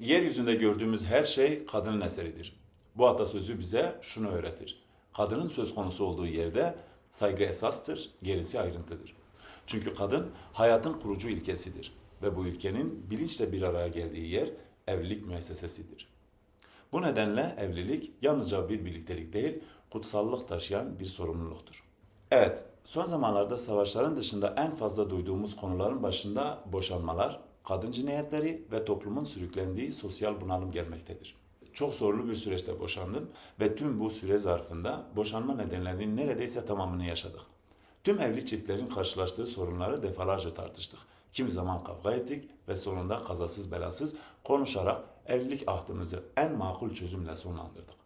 Yeryüzünde gördüğümüz her şey kadının eseridir. Bu atasözü bize şunu öğretir. Kadının söz konusu olduğu yerde saygı esastır, gerisi ayrıntıdır. Çünkü kadın hayatın kurucu ilkesidir ve bu ilkenin bilinçle bir araya geldiği yer evlilik müessesesidir. Bu nedenle evlilik yalnızca bir birliktelik değil, kutsallık taşıyan bir sorumluluktur. Evet, son zamanlarda savaşların dışında en fazla duyduğumuz konuların başında boşanmalar, kadın cinayetleri ve toplumun sürüklendiği sosyal bunalım gelmektedir. Çok zorlu bir süreçte boşandım ve tüm bu süre zarfında boşanma nedenlerinin neredeyse tamamını yaşadık. Tüm evli çiftlerin karşılaştığı sorunları defalarca tartıştık. Kimi zaman kavga ettik ve sonunda kazasız belasız konuşarak evlilik ahdımızı en makul çözümle sonlandırdık.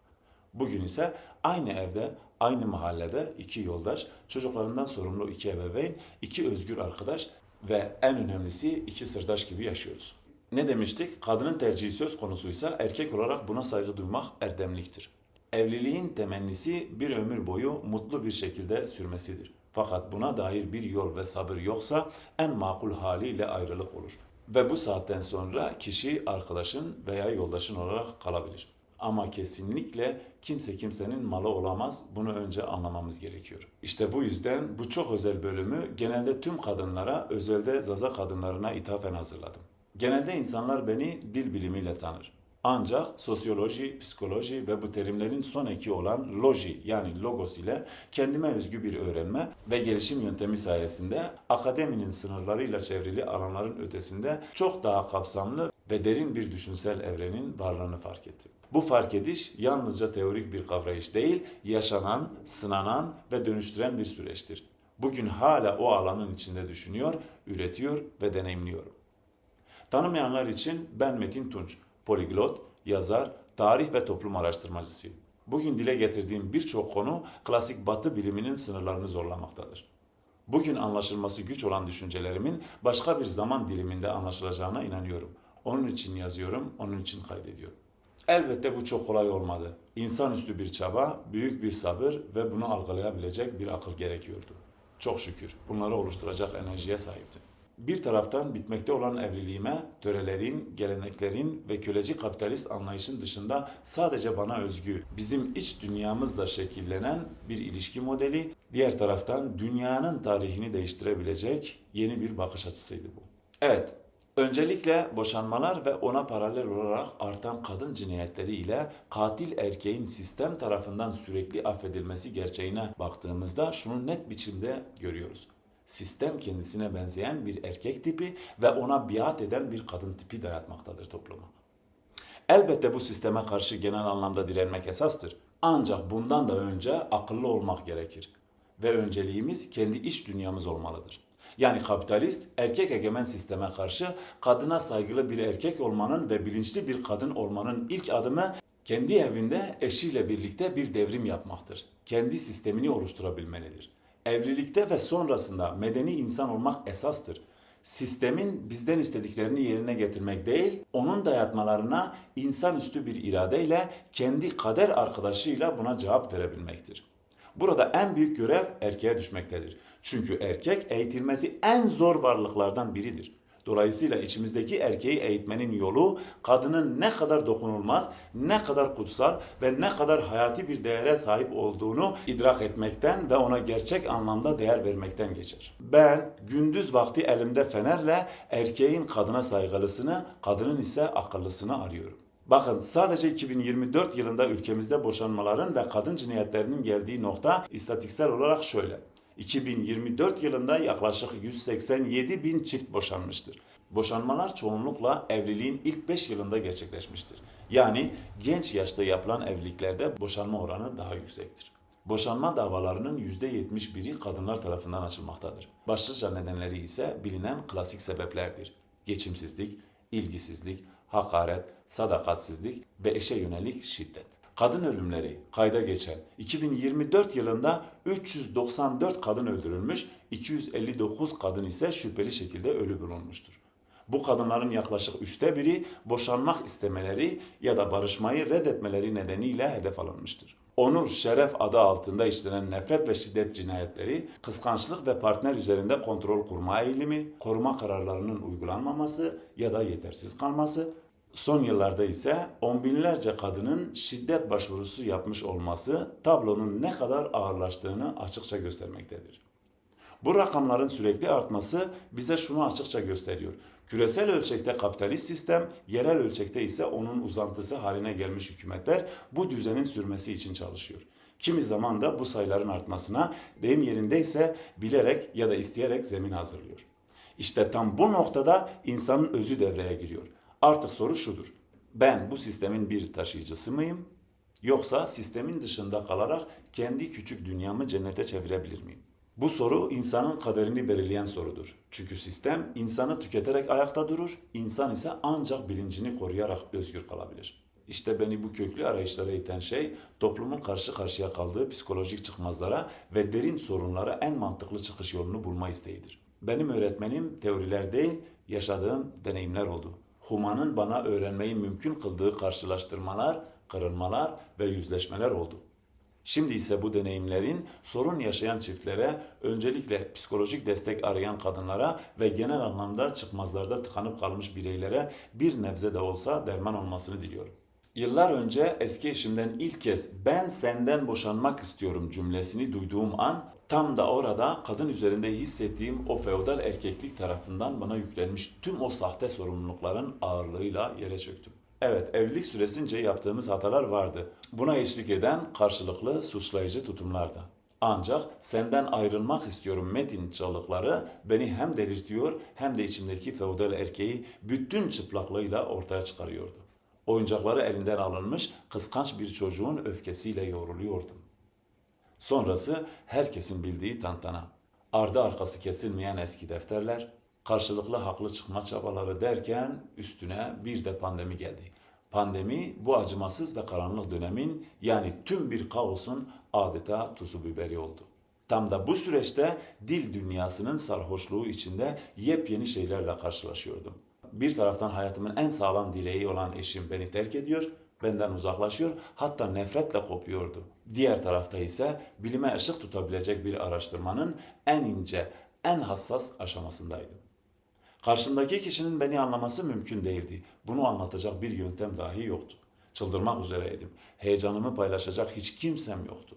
Bugün ise aynı evde, aynı mahallede iki yoldaş, çocuklarından sorumlu iki ebeveyn, iki özgür arkadaş ve en önemlisi iki sırdaş gibi yaşıyoruz. Ne demiştik? Kadının tercihi söz konusuysa erkek olarak buna saygı duymak erdemliktir. Evliliğin temennisi bir ömür boyu mutlu bir şekilde sürmesidir. Fakat buna dair bir yol ve sabır yoksa en makul haliyle ayrılık olur. Ve bu saatten sonra kişi arkadaşın veya yoldaşın olarak kalabilir. Ama kesinlikle kimse kimsenin malı olamaz. Bunu önce anlamamız gerekiyor. İşte bu yüzden bu çok özel bölümü genelde tüm kadınlara, özelde zaza kadınlarına ithafen hazırladım. Genelde insanlar beni dil bilimiyle tanır. Ancak sosyoloji, psikoloji ve bu terimlerin son eki olan loji yani logos ile kendime özgü bir öğrenme ve gelişim yöntemi sayesinde akademinin sınırlarıyla çevrili alanların ötesinde çok daha kapsamlı ve derin bir düşünsel evrenin varlığını fark ettim. Bu fark ediş yalnızca teorik bir kavrayış değil, yaşanan, sınanan ve dönüştüren bir süreçtir. Bugün hala o alanın içinde düşünüyor, üretiyor ve deneyimliyorum. Tanımayanlar için ben Metin Tunç, poliglot, yazar, tarih ve toplum araştırmacısıyım. Bugün dile getirdiğim birçok konu klasik batı biliminin sınırlarını zorlamaktadır. Bugün anlaşılması güç olan düşüncelerimin başka bir zaman diliminde anlaşılacağına inanıyorum. Onun için yazıyorum, onun için kaydediyorum. Elbette bu çok kolay olmadı. İnsanüstü bir çaba, büyük bir sabır ve bunu algılayabilecek bir akıl gerekiyordu. Çok şükür bunları oluşturacak enerjiye sahiptim. Bir taraftan bitmekte olan evliliğime törelerin, geleneklerin ve köleci kapitalist anlayışın dışında sadece bana özgü, bizim iç dünyamızla şekillenen bir ilişki modeli, diğer taraftan dünyanın tarihini değiştirebilecek yeni bir bakış açısıydı bu. Evet, öncelikle boşanmalar ve ona paralel olarak artan kadın cinayetleri ile katil erkeğin sistem tarafından sürekli affedilmesi gerçeğine baktığımızda şunu net biçimde görüyoruz sistem kendisine benzeyen bir erkek tipi ve ona biat eden bir kadın tipi dayatmaktadır topluma. Elbette bu sisteme karşı genel anlamda direnmek esastır. Ancak bundan da önce akıllı olmak gerekir. Ve önceliğimiz kendi iç dünyamız olmalıdır. Yani kapitalist, erkek egemen sisteme karşı kadına saygılı bir erkek olmanın ve bilinçli bir kadın olmanın ilk adımı kendi evinde eşiyle birlikte bir devrim yapmaktır. Kendi sistemini oluşturabilmelidir. Evlilikte ve sonrasında medeni insan olmak esastır. Sistemin bizden istediklerini yerine getirmek değil, onun dayatmalarına insanüstü bir iradeyle kendi kader arkadaşıyla buna cevap verebilmektir. Burada en büyük görev erkeğe düşmektedir. Çünkü erkek eğitilmesi en zor varlıklardan biridir. Dolayısıyla içimizdeki erkeği eğitmenin yolu kadının ne kadar dokunulmaz, ne kadar kutsal ve ne kadar hayati bir değere sahip olduğunu idrak etmekten ve ona gerçek anlamda değer vermekten geçer. Ben gündüz vakti elimde fenerle erkeğin kadına saygılısını, kadının ise akıllısını arıyorum. Bakın sadece 2024 yılında ülkemizde boşanmaların ve kadın cinayetlerinin geldiği nokta istatistiksel olarak şöyle. 2024 yılında yaklaşık 187 bin çift boşanmıştır. Boşanmalar çoğunlukla evliliğin ilk 5 yılında gerçekleşmiştir. Yani genç yaşta yapılan evliliklerde boşanma oranı daha yüksektir. Boşanma davalarının %71'i kadınlar tarafından açılmaktadır. Başlıca nedenleri ise bilinen klasik sebeplerdir. Geçimsizlik, ilgisizlik, hakaret, sadakatsizlik ve eşe yönelik şiddet. Kadın ölümleri kayda geçen 2024 yılında 394 kadın öldürülmüş, 259 kadın ise şüpheli şekilde ölü bulunmuştur. Bu kadınların yaklaşık üçte biri boşanmak istemeleri ya da barışmayı reddetmeleri nedeniyle hedef alınmıştır. Onur, şeref adı altında işlenen nefret ve şiddet cinayetleri, kıskançlık ve partner üzerinde kontrol kurma eğilimi, koruma kararlarının uygulanmaması ya da yetersiz kalması, Son yıllarda ise on binlerce kadının şiddet başvurusu yapmış olması tablonun ne kadar ağırlaştığını açıkça göstermektedir. Bu rakamların sürekli artması bize şunu açıkça gösteriyor. Küresel ölçekte kapitalist sistem, yerel ölçekte ise onun uzantısı haline gelmiş hükümetler bu düzenin sürmesi için çalışıyor. Kimi zaman da bu sayıların artmasına deyim yerindeyse bilerek ya da isteyerek zemin hazırlıyor. İşte tam bu noktada insanın özü devreye giriyor. Artık soru şudur. Ben bu sistemin bir taşıyıcısı mıyım? Yoksa sistemin dışında kalarak kendi küçük dünyamı cennete çevirebilir miyim? Bu soru insanın kaderini belirleyen sorudur. Çünkü sistem insanı tüketerek ayakta durur, insan ise ancak bilincini koruyarak özgür kalabilir. İşte beni bu köklü arayışlara iten şey toplumun karşı karşıya kaldığı psikolojik çıkmazlara ve derin sorunlara en mantıklı çıkış yolunu bulma isteğidir. Benim öğretmenim teoriler değil, yaşadığım deneyimler oldu. Human'ın bana öğrenmeyi mümkün kıldığı karşılaştırmalar, kırılmalar ve yüzleşmeler oldu. Şimdi ise bu deneyimlerin sorun yaşayan çiftlere, öncelikle psikolojik destek arayan kadınlara ve genel anlamda çıkmazlarda tıkanıp kalmış bireylere bir nebze de olsa derman olmasını diliyorum. Yıllar önce eski eşimden ilk kez ben senden boşanmak istiyorum cümlesini duyduğum an tam da orada kadın üzerinde hissettiğim o feodal erkeklik tarafından bana yüklenmiş tüm o sahte sorumlulukların ağırlığıyla yere çöktüm. Evet, evlilik süresince yaptığımız hatalar vardı. Buna eşlik eden karşılıklı suçlayıcı tutumlar da. Ancak senden ayrılmak istiyorum metin çığlıkları beni hem delirtiyor hem de içimdeki feodal erkeği bütün çıplaklığıyla ortaya çıkarıyordu. Oyuncakları elinden alınmış kıskanç bir çocuğun öfkesiyle yoğruluyordum. Sonrası herkesin bildiği tantana. Ardı arkası kesilmeyen eski defterler, karşılıklı haklı çıkma çabaları derken üstüne bir de pandemi geldi. Pandemi bu acımasız ve karanlık dönemin yani tüm bir kaosun adeta tuzu biberi oldu. Tam da bu süreçte dil dünyasının sarhoşluğu içinde yepyeni şeylerle karşılaşıyordum. Bir taraftan hayatımın en sağlam dileği olan eşim beni terk ediyor, benden uzaklaşıyor, hatta nefretle kopuyordu. Diğer tarafta ise bilime ışık tutabilecek bir araştırmanın en ince, en hassas aşamasındaydım. Karşımdaki kişinin beni anlaması mümkün değildi. Bunu anlatacak bir yöntem dahi yoktu. Çıldırmak üzereydim. Heyecanımı paylaşacak hiç kimsem yoktu.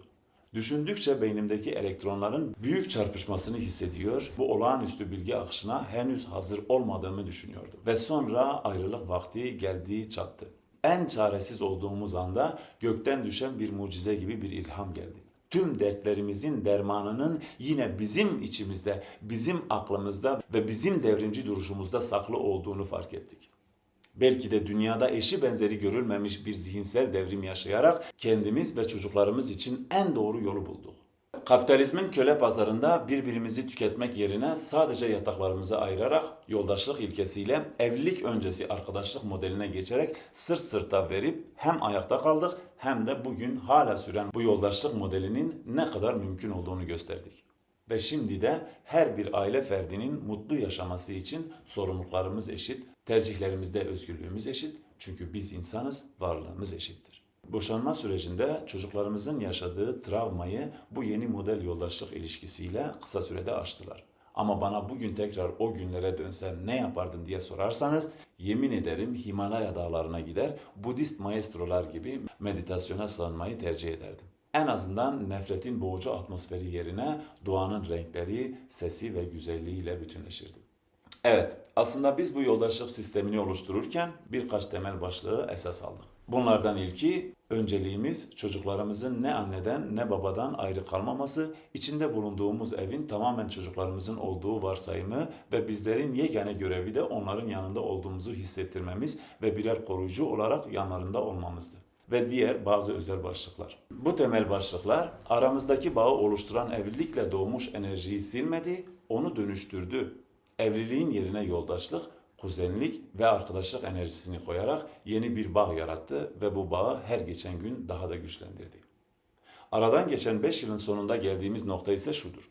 Düşündükçe beynimdeki elektronların büyük çarpışmasını hissediyor. Bu olağanüstü bilgi akışına henüz hazır olmadığımı düşünüyordum. Ve sonra ayrılık vakti geldiği çattı. En çaresiz olduğumuz anda gökten düşen bir mucize gibi bir ilham geldi tüm dertlerimizin dermanının yine bizim içimizde, bizim aklımızda ve bizim devrimci duruşumuzda saklı olduğunu fark ettik. Belki de dünyada eşi benzeri görülmemiş bir zihinsel devrim yaşayarak kendimiz ve çocuklarımız için en doğru yolu bulduk. Kapitalizmin köle pazarında birbirimizi tüketmek yerine sadece yataklarımızı ayırarak yoldaşlık ilkesiyle evlilik öncesi arkadaşlık modeline geçerek sırt sırta verip hem ayakta kaldık hem de bugün hala süren bu yoldaşlık modelinin ne kadar mümkün olduğunu gösterdik. Ve şimdi de her bir aile ferdinin mutlu yaşaması için sorumluluklarımız eşit, tercihlerimizde özgürlüğümüz eşit. Çünkü biz insanız, varlığımız eşittir. Boşanma sürecinde çocuklarımızın yaşadığı travmayı bu yeni model yoldaşlık ilişkisiyle kısa sürede aştılar. Ama bana bugün tekrar o günlere dönsem ne yapardın diye sorarsanız yemin ederim Himalaya dağlarına gider Budist maestrolar gibi meditasyona sığınmayı tercih ederdim. En azından nefretin boğucu atmosferi yerine doğanın renkleri, sesi ve güzelliğiyle bütünleşirdim. Evet, aslında biz bu yoldaşlık sistemini oluştururken birkaç temel başlığı esas aldık. Bunlardan ilki önceliğimiz çocuklarımızın ne anneden ne babadan ayrı kalmaması, içinde bulunduğumuz evin tamamen çocuklarımızın olduğu varsayımı ve bizlerin yegane görevi de onların yanında olduğumuzu hissettirmemiz ve birer koruyucu olarak yanlarında olmamızdı ve diğer bazı özel başlıklar. Bu temel başlıklar aramızdaki bağı oluşturan evlilikle doğmuş enerjiyi silmedi, onu dönüştürdü. Evliliğin yerine yoldaşlık, kuzenlik ve arkadaşlık enerjisini koyarak yeni bir bağ yarattı ve bu bağı her geçen gün daha da güçlendirdi. Aradan geçen 5 yılın sonunda geldiğimiz nokta ise şudur.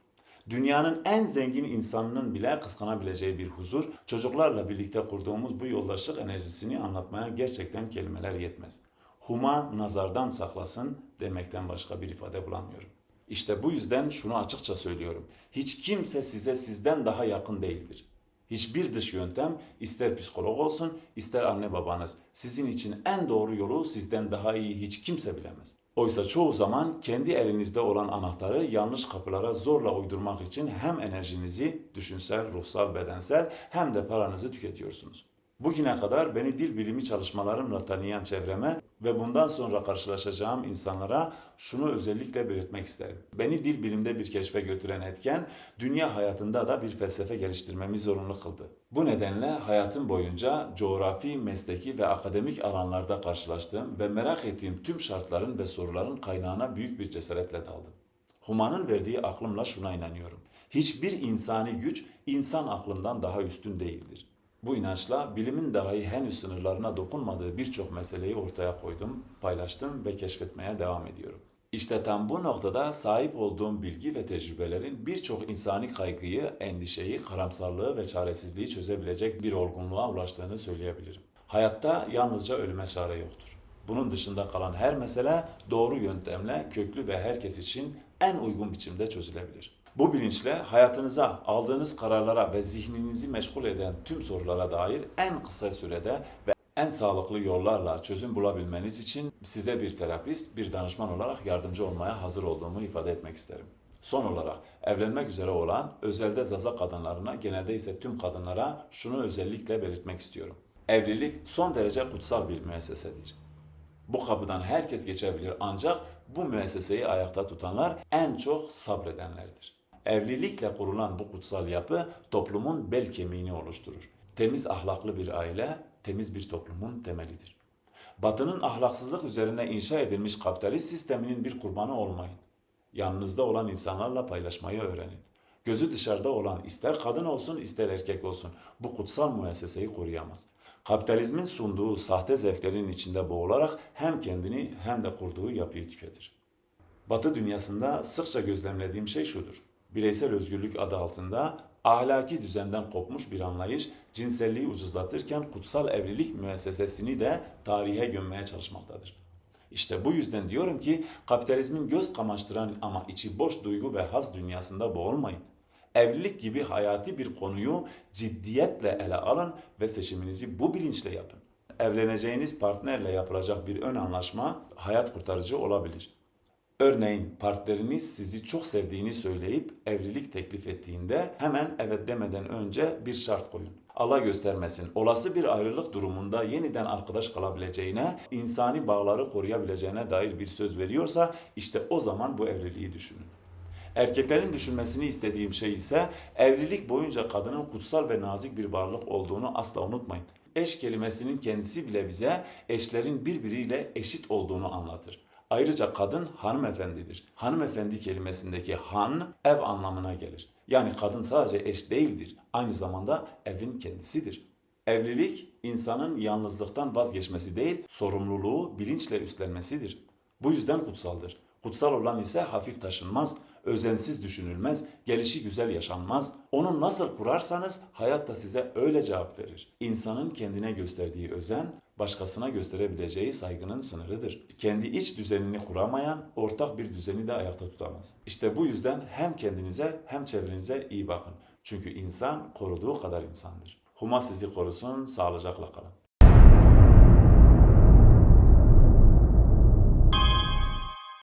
Dünyanın en zengin insanının bile kıskanabileceği bir huzur, çocuklarla birlikte kurduğumuz bu yoldaşlık enerjisini anlatmaya gerçekten kelimeler yetmez. Huma nazardan saklasın demekten başka bir ifade bulamıyorum. İşte bu yüzden şunu açıkça söylüyorum. Hiç kimse size sizden daha yakın değildir. Hiçbir dış yöntem ister psikolog olsun ister anne babanız sizin için en doğru yolu sizden daha iyi hiç kimse bilemez. Oysa çoğu zaman kendi elinizde olan anahtarı yanlış kapılara zorla uydurmak için hem enerjinizi düşünsel, ruhsal, bedensel hem de paranızı tüketiyorsunuz. Bugüne kadar beni dil bilimi çalışmalarımla tanıyan çevreme ve bundan sonra karşılaşacağım insanlara şunu özellikle belirtmek isterim. Beni dil bilimde bir keşfe götüren etken, dünya hayatında da bir felsefe geliştirmemi zorunlu kıldı. Bu nedenle hayatım boyunca coğrafi, mesleki ve akademik alanlarda karşılaştığım ve merak ettiğim tüm şartların ve soruların kaynağına büyük bir cesaretle daldım. Human'ın verdiği aklımla şuna inanıyorum. Hiçbir insani güç insan aklından daha üstün değildir. Bu inançla bilimin dahi henüz sınırlarına dokunmadığı birçok meseleyi ortaya koydum, paylaştım ve keşfetmeye devam ediyorum. İşte tam bu noktada sahip olduğum bilgi ve tecrübelerin birçok insani kaygıyı, endişeyi, karamsarlığı ve çaresizliği çözebilecek bir olgunluğa ulaştığını söyleyebilirim. Hayatta yalnızca ölüme çare yoktur. Bunun dışında kalan her mesele doğru yöntemle köklü ve herkes için en uygun biçimde çözülebilir. Bu bilinçle hayatınıza, aldığınız kararlara ve zihninizi meşgul eden tüm sorulara dair en kısa sürede ve en sağlıklı yollarla çözüm bulabilmeniz için size bir terapist, bir danışman olarak yardımcı olmaya hazır olduğumu ifade etmek isterim. Son olarak evlenmek üzere olan özelde zaza kadınlarına, genelde ise tüm kadınlara şunu özellikle belirtmek istiyorum. Evlilik son derece kutsal bir müessesedir. Bu kapıdan herkes geçebilir ancak bu müesseseyi ayakta tutanlar en çok sabredenlerdir. Evlilikle kurulan bu kutsal yapı toplumun bel kemiğini oluşturur. Temiz ahlaklı bir aile, temiz bir toplumun temelidir. Batının ahlaksızlık üzerine inşa edilmiş kapitalist sisteminin bir kurbanı olmayın. Yanınızda olan insanlarla paylaşmayı öğrenin. Gözü dışarıda olan ister kadın olsun ister erkek olsun bu kutsal müesseseyi koruyamaz. Kapitalizmin sunduğu sahte zevklerin içinde boğularak hem kendini hem de kurduğu yapıyı tüketir. Batı dünyasında sıkça gözlemlediğim şey şudur. Bireysel özgürlük adı altında ahlaki düzenden kopmuş bir anlayış cinselliği ucuzlatırken kutsal evlilik müessesesini de tarihe gömmeye çalışmaktadır. İşte bu yüzden diyorum ki kapitalizmin göz kamaştıran ama içi boş duygu ve haz dünyasında boğulmayın. Evlilik gibi hayati bir konuyu ciddiyetle ele alın ve seçiminizi bu bilinçle yapın. Evleneceğiniz partnerle yapılacak bir ön anlaşma hayat kurtarıcı olabilir. Örneğin partneriniz sizi çok sevdiğini söyleyip evlilik teklif ettiğinde hemen evet demeden önce bir şart koyun. Allah göstermesin olası bir ayrılık durumunda yeniden arkadaş kalabileceğine, insani bağları koruyabileceğine dair bir söz veriyorsa işte o zaman bu evliliği düşünün. Erkeklerin düşünmesini istediğim şey ise evlilik boyunca kadının kutsal ve nazik bir varlık olduğunu asla unutmayın. Eş kelimesinin kendisi bile bize eşlerin birbiriyle eşit olduğunu anlatır. Ayrıca kadın hanımefendidir. Hanımefendi kelimesindeki han ev anlamına gelir. Yani kadın sadece eş değildir. Aynı zamanda evin kendisidir. Evlilik insanın yalnızlıktan vazgeçmesi değil, sorumluluğu bilinçle üstlenmesidir. Bu yüzden kutsaldır. Kutsal olan ise hafif taşınmaz, özensiz düşünülmez, gelişi güzel yaşanmaz. Onu nasıl kurarsanız hayat da size öyle cevap verir. İnsanın kendine gösterdiği özen, başkasına gösterebileceği saygının sınırıdır. Kendi iç düzenini kuramayan, ortak bir düzeni de ayakta tutamaz. İşte bu yüzden hem kendinize hem çevrenize iyi bakın. Çünkü insan koruduğu kadar insandır. Huma sizi korusun, sağlıcakla kalın.